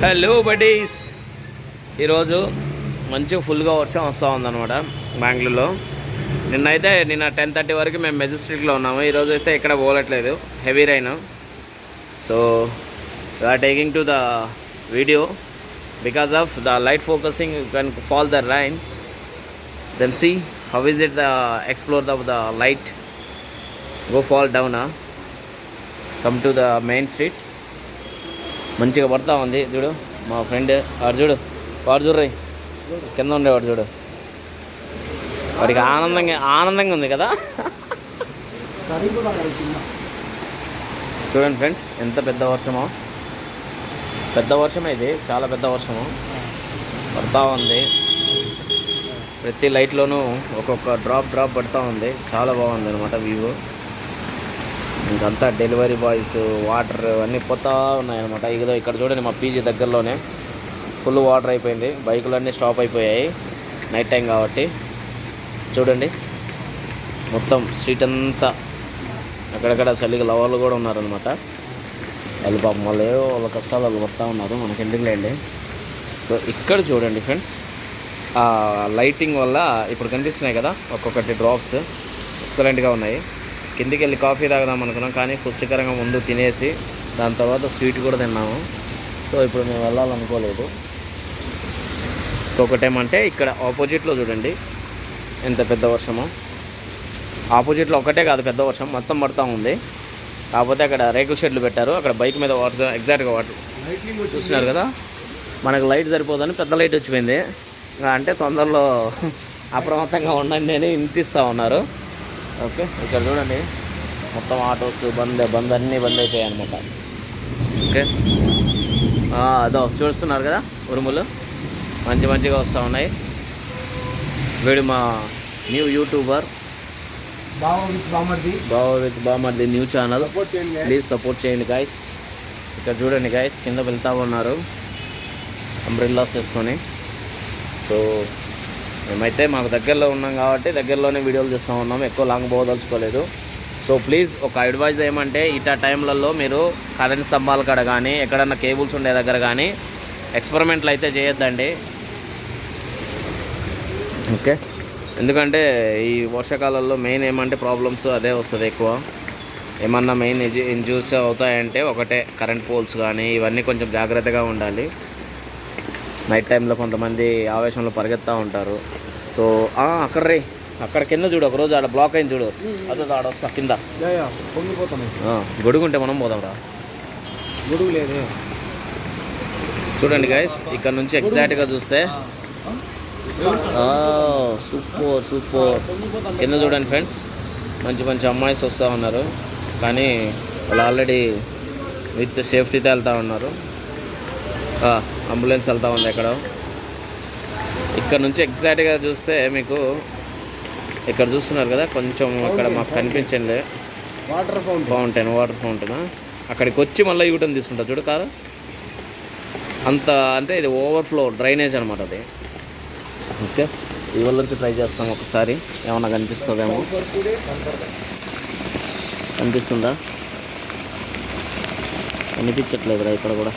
Hello buddies ఈరోజు మంచిగా ఫుల్గా వర్షం వస్తూ ఉందన్నమాట బెంగళూరులో. నిన్నైతే నిన్న టెన్ థర్టీ వరకు మేము మెజెస్టిక్లో ఉన్నాము. ఈరోజు అయితే ఇక్కడ పోలట్లేదు heavy rain so we're taking to the video because of the light focusing can fall the rain then see how is it the explore the the light go fall down come to the main street మంచిగా పడతా ఉంది. చూడు మా friend వాడు చూడు వాడు చూడు కింద కింద ఉండేవాడు చూడు. వాడికి ఆనందంగా ఆనందంగా ఉంది కదా. చూడండి ఫ్రెండ్స్ ఎంత పెద్ద వర్షమో. పెద్ద వర్షమే ఇది చాలా పెద్ద వర్షము. పడతా ఉంది. ప్రతి లైట్లోనూ ఒక్కొక్క డ్రాప్ డ్రాప్ పడుతూ ఉంది. చాలా బాగుంది అనమాట వ్యూ ఇంకంతా డెలివరీ బాయ్స్ వాటర్ అన్నీ పోతా ఉన్నాయన్నమాట. ఇదిగో ఇక్కడ చూడండి మా పీజీ దగ్గరలోనే ఫుల్ వాటర్ అయిపోయింది. బైకులు అన్నీ స్టాప్ అయిపోయాయి. నైట్ టైం కాబట్టి. చూడండి. మొత్తం స్ట్రీట్ అంతా అక్కడక్కడ చలిగా లవర్లు కూడా ఉన్నారనమాట వాళ్ళు పాపం వాళ్ళు వాళ్ళ కష్టాలు వాళ్ళు పడతా ఉన్నారు. మనకి ఎందుకులేండి సో ఇక్కడ చూడండి ఫ్రెండ్స్. ఆ లైటింగ్ వల్ల ఇప్పుడు కనిపిస్తున్నాయి కదా ఒక్కొక్కటి డ్రాప్స్. ఎక్సలెంట్గా ఉన్నాయి. కిందికి వెళ్ళి కాఫీ తాగదాం అనుకున్నాం కానీ పుష్టికరంగా ముందు తినేసి దాని తర్వాత స్వీట్ కూడా తిన్నాము. సో ఇప్పుడు మేము వెళ్ళాలనుకోలేదు. ఒకటేమంటే ఇక్కడ ఆపోజిట్లో చూడండి. ఎంత పెద్ద వర్షమో. ఆపోజిట్లో ఒకటే కాదు పెద్ద వర్షం మొత్తం పడుతూ ఉంది. కాకపోతే అక్కడ రేకుల షెడ్లు పెట్టారు. అక్కడ బైక్ మీద వాటర్ ఎగ్జాక్ట్గా వాటర్ చూస్తున్నారు కదా? మనకు లైట్ సరిపోదని పెద్ద లైట్ వచ్చిపోయింది. అంటే తొందరలో అప్రమత్తంగా ఉండండి అని ఇంతిస్తూ ఉన్నారు. ఓకే ఇక్కడ చూడండి. మొత్తం ఆటోస్ బంద్ బంద్ అన్నీ బంద్ అయిపోయాయి అనమాట ఓకే. అదో చూస్తున్నారు కదా ఉరుములు? మంచి మంచిగా వస్తూ ఉన్నాయి. వీడు మా న్యూ యూట్యూబర్. బావ విత్ బామర్ది. బావ విత్ బామర్ది న్యూ ఛానల్. సపోర్ట్ చేయండి guys. ప్లీజ్ సపోర్ట్ చేయండి గాయస్ ఇక్కడ చూడండి గాయస్ కింద వెళ్తా ఉన్నారు. అంబ్రిల్లాస్ వేసుకొని. సో మేమైతే మాకు దగ్గరలో ఉన్నాం కాబట్టి దగ్గరలోనే వీడియోలు చూస్తూ ఉన్నాం. ఎక్కువ లాంగ్ పోదలుచుకోలేదు. సో ప్లీజ్ ఒక అడ్వైజ్ ఏమంటే ఇట టైంలలో మీరు కరెంట్ స్తంభాల కాడ కానీ ఎక్కడన్నా కేబుల్స్ ఉండే దగ్గర కానీ ఎక్స్పెరిమెంట్లు అయితే చేయొద్దండి. ఓకే ఎందుకంటే ఈ వర్షాకాలంలో మెయిన్ ఏమంటే ప్రాబ్లమ్స్ అదే వస్తుంది ఎక్కువ. ఏమన్నా మెయిన్ ఇంజ్యూస్ అవుతాయంటే ఒకటే కరెంట్ పోల్స్ కానీ ఇవన్నీ కొంచెం జాగ్రత్తగా ఉండాలి. నైట్ టైంలో కొంతమంది ఆవేశంలో పరిగెత్తా ఉంటారు. సో ఆ, అక్కడ రే అక్కడ కింద చూడు ఒకరోజు ఆడ బ్లాక్ అయింది చూడు. అదే ఆడ వస్తా కింద. ఆ, గొడుగుంటే మనం పోదాం రా. గొడుగు లేదే. చూడండి గైస్ ఇక్కడ నుంచి ఎగ్జాక్ట్గా చూస్తే. Super super. కింద చూడండి ఫ్రెండ్స్ మంచి మంచి అమ్మాయిస్ వస్తూ ఉన్నారు. కానీ వాళ్ళు ఆల్రెడీ విత్ సేఫ్టీతో వెళ్తూ ఉన్నారు. అంబులెన్స్ వెళ్తూ ఉంది ఎక్కడ. ఇక్కడ నుంచి ఎగ్జాక్ట్గా చూస్తే మీకు ఇక్కడ చూస్తున్నారు కదా కొంచెం ఇక్కడ మాకు కనిపించండి. Water fountain fountain water fountain అక్కడికి వచ్చి మళ్ళీ యూటర్న్ తీసుకుంటా చూడు కారు. అంత అంటే ఇది ఓవర్ఫ్లో డ్రైనేజ్ అనమాట అది. ఓకే. ఇవాళ నుంచి ట్రై చేస్తాం ఒకసారి. ఏమన్నా కనిపిస్తుందేమో. కనిపిస్తుందా? కనిపించట్లేదురా ఇక్కడ కూడా.